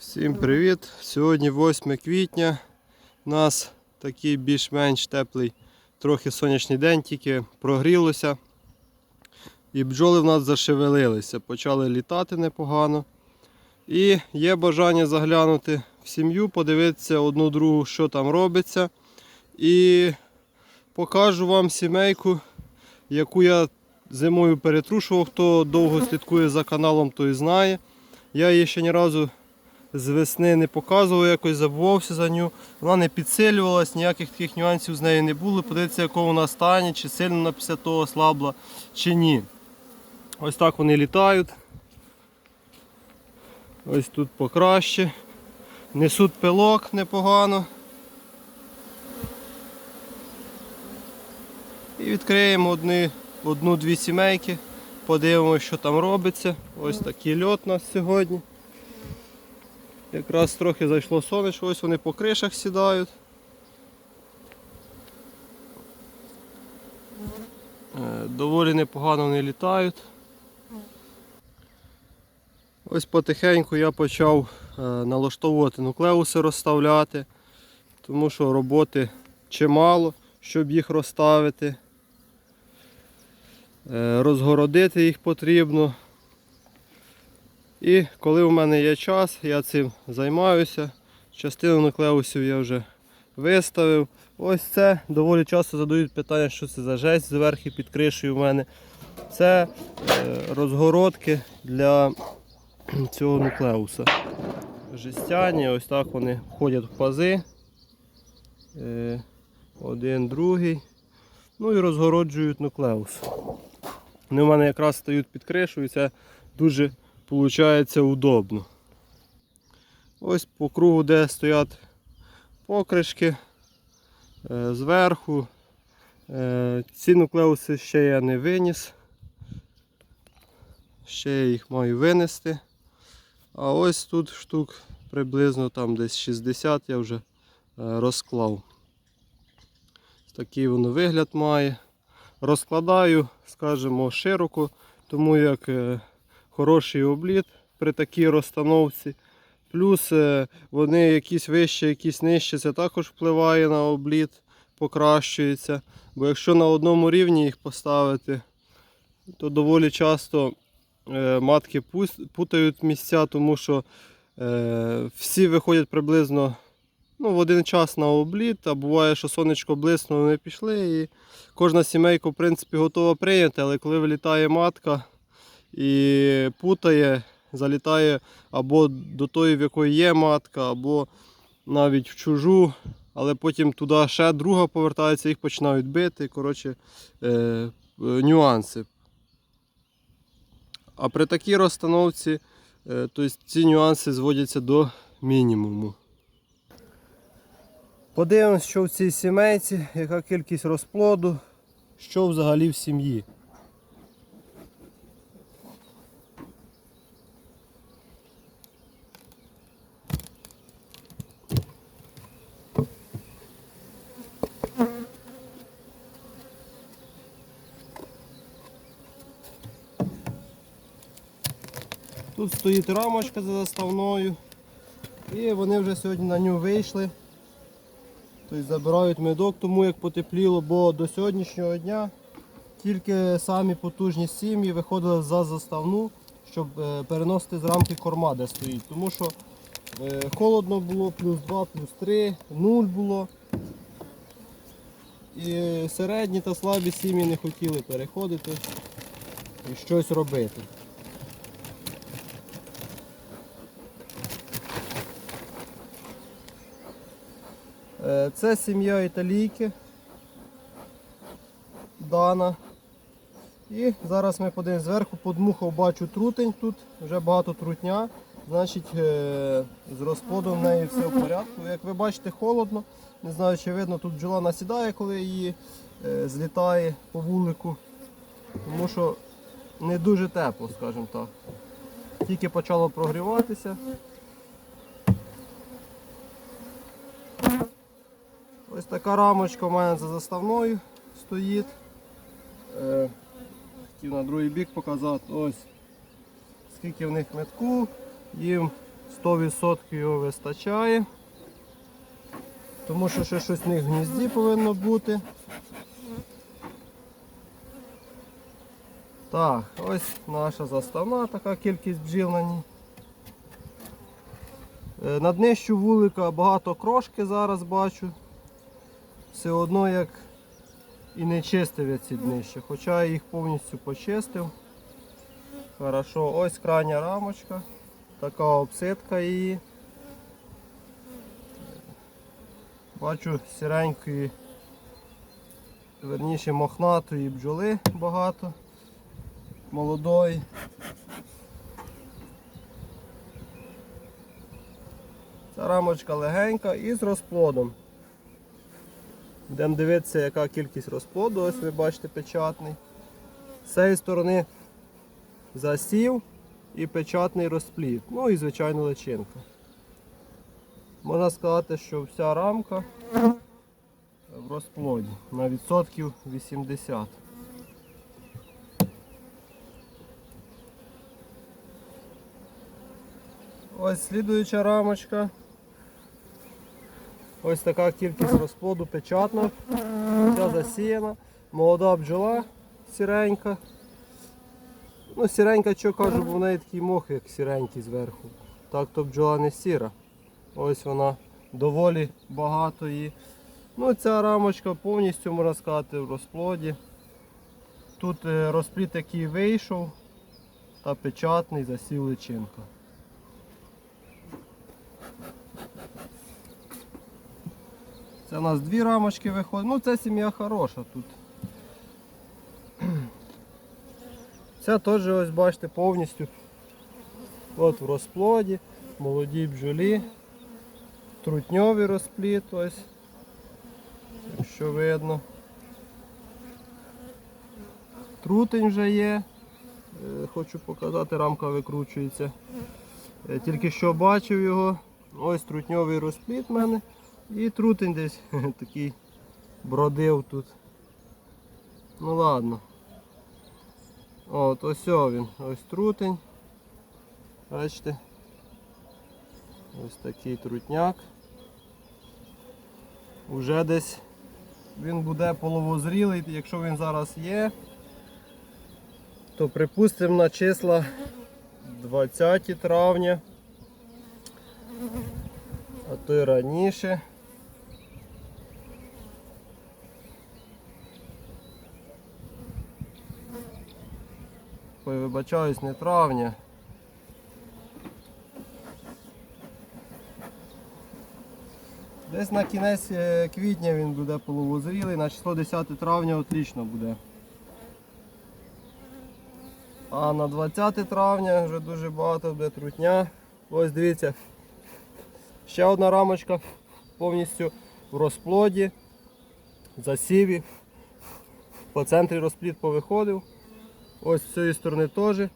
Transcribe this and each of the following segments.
Всім привіт! Сьогодні 8 квітня. У нас такий більш-менш теплий, трохи сонячний день, тільки прогрілося. І бджоли в нас зашевелилися, почали літати непогано. І є бажання заглянути в сім'ю, подивитися одну другу, що там робиться. І покажу вам сімейку, яку я зимою перетрушував. Хто довго слідкує за каналом, той знає. Я її ще ні разу з весни не показував, якось забувався за нього. Вона не підсилювалась, ніяких таких нюансів з нею не було. Подивіться, якого вона стані, чи сильно вона після того слабла, чи ні. Ось так вони літають. Ось тут покраще. Несуть пилок непогано. І відкриємо одну-дві сімейки, подивимося, що там робиться. Ось такий льот у нас сьогодні. Якраз трохи зайшло сонечко, ось вони по кришах сідають. Е, Доволі непогано вони літають. Ось потихеньку я почав е, налаштовувати нуклеуси розставляти, тому що роботи чимало, щоб їх розставити. Е, Розгородити їх потрібно. І коли у мене є час, я цим займаюся. Частину нуклеусів я вже виставив. Ось це доволі часто задають питання, що це за жесть зверху під кришею у мене. Це е, розгородки для цього нуклеуса. Жестяні, ось так вони входять в пази. Е, Один, другий. Ну і розгороджують нуклеус. Вони в мене якраз стають під кришею, це дуже Получається удобно. Ось по кругу, де стоять покришки е, зверху. Е, Ці нуклеуси ще я не виніс. Ще я їх маю винести. А ось тут штук приблизно там десь 60 я вже е, розклав. Такий воно вигляд має. Розкладаю, скажімо, широко, тому як хороший обліт при такій розстановці. Плюс е, вони якісь вище, якісь нижче, це також впливає на обліт, покращується. Бо якщо на одному рівні їх поставити, то доволі часто е, матки путають місця, тому що е, всі виходять приблизно ну, в один час на обліт, а буває, що сонечко блиснуло, вони пішли. І кожна сімейка в принципі готова прийняти, але коли вилітає матка, і путає, залітає або до тої, в якої є матка, або навіть в чужу, але потім туди ще друга повертається, їх починають бити. Коротше, е, е, нюанси. А при такій розстановці е, тобто ці нюанси зводяться до мінімуму. Подивимось, що в цій сімейці, яка кількість розплоду, що взагалі в сім'ї. Тут стоїть рамочка за заставною. І вони вже сьогодні на нього вийшли. Тобто забирають медок, тому як потепліло, бо до сьогоднішнього дня тільки самі потужні сім'ї виходили за заставну, щоб е, переносити з рамки корма, де стоїть. Тому що е, холодно було, плюс 2, плюс 3, 0 було. І середні та слабі сім'ї не хотіли переходити і щось робити. Це сім'я італійки. Дана. І зараз ми подивимось зверху, подмухав, бачу трутень тут, вже багато трутня. Значить е, з розплодом в неї все в порядку. Як ви бачите, холодно. Не знаю, чи видно, тут бджола насідає, коли її е, злітає по вулику. Тому що не дуже тепло, скажімо так. Тільки почало прогріватися. Ось така рамочка у мене за заставною стоїть. Е, хотів на другий бік показати. Ось скільки в них метку. Їм 100% його вистачає. Тому що ще щось в них в гнізді повинно бути. Так, ось наша заставна така кількість бджіл на ній. Е, На днищу вулика багато крошки зараз бачу. Все одно як і не чистив я ці днища, хоча я їх повністю почистив. Хорошо, ось крайня рамочка, така обсидка її. Бачу сіренької, верніше мохнатої бджоли багато, молодої. Ця рамочка легенька і з розплодом. Йдемо дивитися, яка кількість розплоду, ось ви бачите печатний. З цієї сторони засів і печатний розплід. Ну і звичайно личинка. Можна сказати, що вся рамка в розплоді на відсотків 80. Ось слідуюча рамочка. Ось така кількість розплоду печатна. Вся засіяна. Молода бджола сіренька. Ну, сіренька, що кажу, бо в неї такий мох, як сіренький зверху. Так то бджола не сіра. Ось вона доволі багато її. Ну, ця рамочка повністю, можна сказати, в розплоді. Тут е, розплід, який вийшов, та печатний засів личинка. Це у нас дві рамочки виходить. Ну, це сім'я хороша тут. Це теж ось бачите повністю от в розплоді, молоді бджолі, трутньовий розплід ось, якщо видно. Трутень вже є. Е, Хочу показати, рамка викручується. Е, Тільки що бачив його. Ось трутньовий розплід в мене. І трутень десь такий бродив тут. Ну ладно. От ось він, ось трутень. Бачите? Ось такий трутняк. Уже десь він буде половозрілий, якщо він зараз є, то припустимо на числа 20 травня, а то й раніше. Вибачаюсь, не травня. Десь на кінець е, квітня він буде половозрілий, на число 10 травня отлично буде. А на 20 травня вже дуже багато буде трутня. Ось дивіться. Ще одна рамочка повністю в розплоді, засіві. По центрі розплід повиходив. Ось з цієї сторони теж.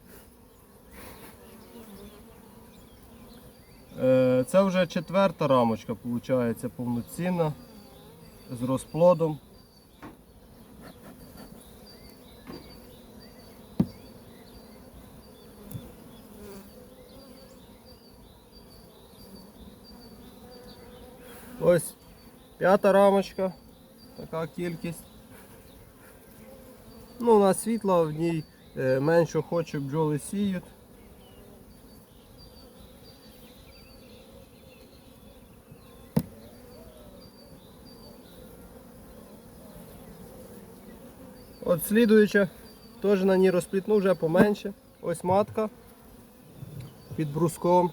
Е, Це вже четверта рамочка, виходить, повноцінна, з розплодом. Ось п'ята рамочка, така кількість. Ну, у нас світла, в ній менше охоче бджоли сіють. От слідуюча, теж на ній розпліт, ну вже поменше. Ось матка під бруском.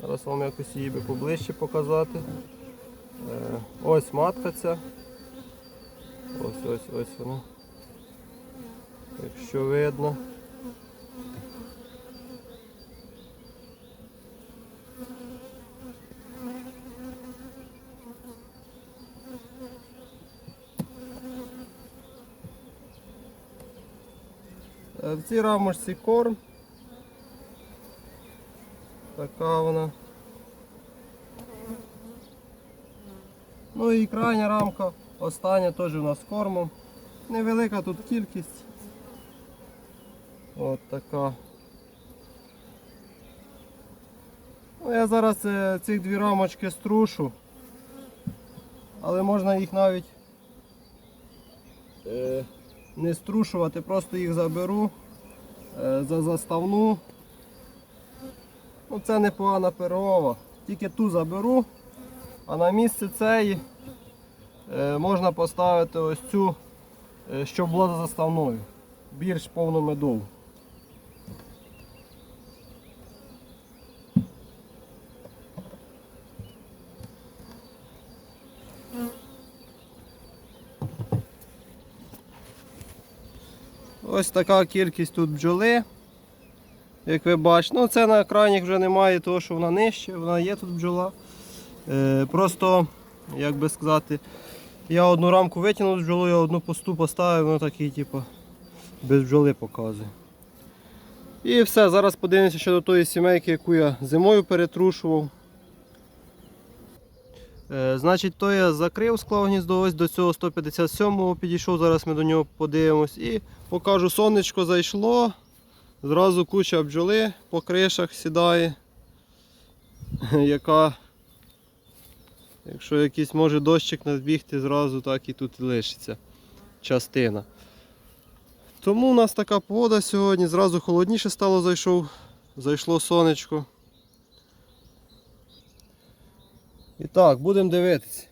Зараз вам якось її би поближче показати. Е, Ось матка ця. Ось ось ось вона. Якщо видно. Е, В цій рамочці корм. Така вона. Ну і крайня рамка, остання теж у нас кормом. Невелика тут кількість. От така. Ну, я зараз е, цих дві рамочки струшу, але можна їх навіть е, не струшувати, просто їх заберу е, за заставну. Ну, це непогана перова. Тільки ту заберу, а на місце цієї можна поставити ось цю, що була за заставною. Більш повну медову. Ось така кількість тут бджоли. Як ви бачите, ну це на екрані вже немає того, що вона нижче, вона є тут бджола. Е, просто, як би сказати, я одну рамку витягнув з бджолою, а одну пусту поставив, воно такий, типу, без бджоли показує. І все, зараз подивимося ще до тої сімейки, яку я зимою перетрушував. Е, значить, то я закрив, склав гніздо, ось до цього 157-го підійшов, зараз ми до нього подивимось. І покажу, сонечко зайшло. Зразу куча бджоли по кришах сідає, яка, якщо якийсь може дощик надбігти, зразу так і тут лишиться частина. Тому у нас така погода сьогодні, зразу холодніше стало зайшов, зайшло сонечко. І так, будемо дивитися.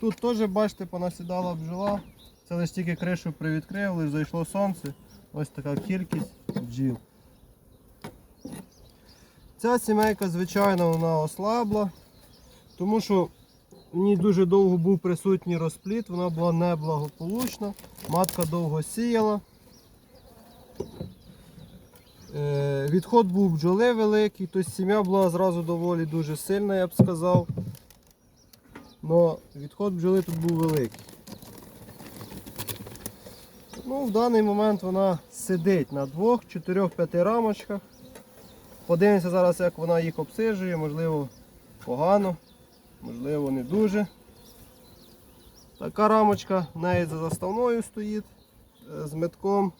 Тут теж, бачите, понасідала бджола. Це лише тільки кришу привідкрив, лише зайшло сонце. Ось така кількість бджіл. Ця сімейка, звичайно, вона ослабла, тому що в ній дуже довго був присутній розпліт, вона була неблагополучна, матка довго сіяла. Е, Відход був бджоли великий, тобто сім'я була зразу доволі дуже сильна, я б сказав. Но відход бджоли тут був великий. Ну, в даний момент вона сидить на двох, чотирьох, п'яти рамочках. Подивимося зараз, як вона їх обсиджує, можливо, погано, можливо, не дуже. Така рамочка в неї за заставною стоїть е, з метком.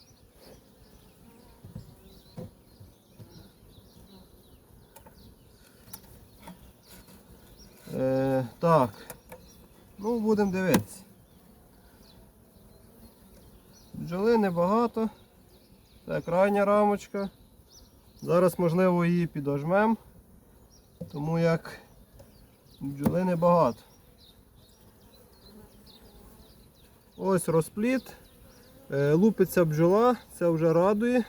Е, так, ну будемо дивитися. Бджоли небагато. Це крайня рамочка. Зараз можливо її підожмем, тому як бджоли небагато. Ось розпліт. Е, Лупиться бджола, це вже радує.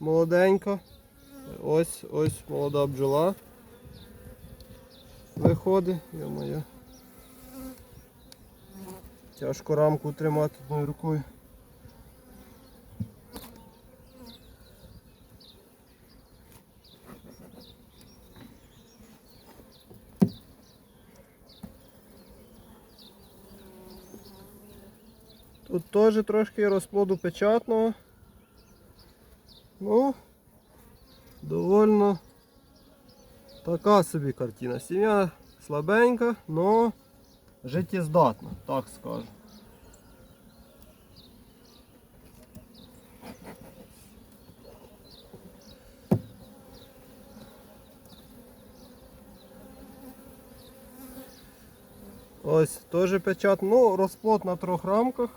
Молоденька. Ось ось молода бджола. Виходить, я Тяжко рамку тримати одною рукою. Тут теж трошки розплоду печатного. Ну, довольно така собі картина. Сім'я слабенька, але життєздатна, так скажу. Ось теж печат. Ну, розплод на трьох рамках.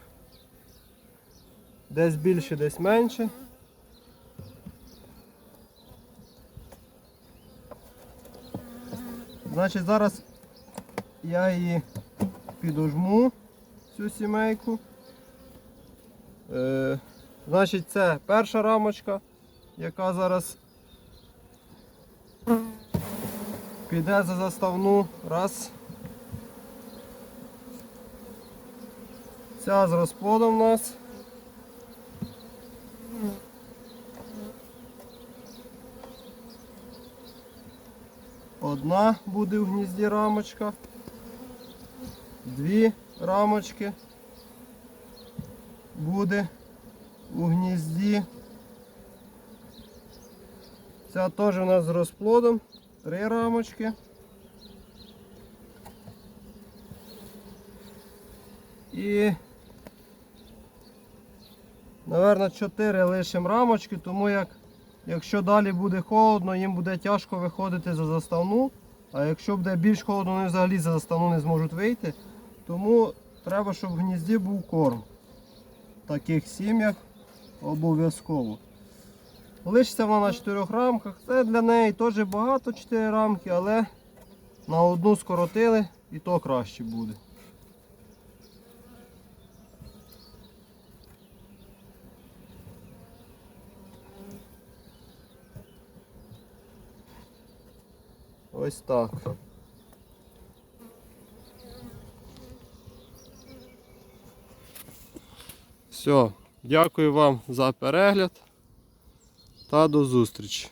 Десь більше, десь менше. Значить, зараз я її підожму, цю сімейку. Е, значить, це перша рамочка, яка зараз піде за заставну. Раз. Ця з розплодом у нас. Одна буде в гнізді рамочка, дві рамочки буде у гнізді. Ця теж у нас з розплодом, три рамочки. І, напевно, чотири лишимо рамочки, тому як Якщо далі буде холодно, їм буде тяжко виходити за заставну. А якщо буде більш холодно, вони взагалі за заставну не зможуть вийти. Тому треба, щоб в гнізді був корм. В таких сім'ях обов'язково. Лишиться вона на 4 рамках. Це для неї теж багато 4 рамки, але на одну скоротили і то краще буде. Ось так. Все, дякую вам за перегляд та до зустрічі.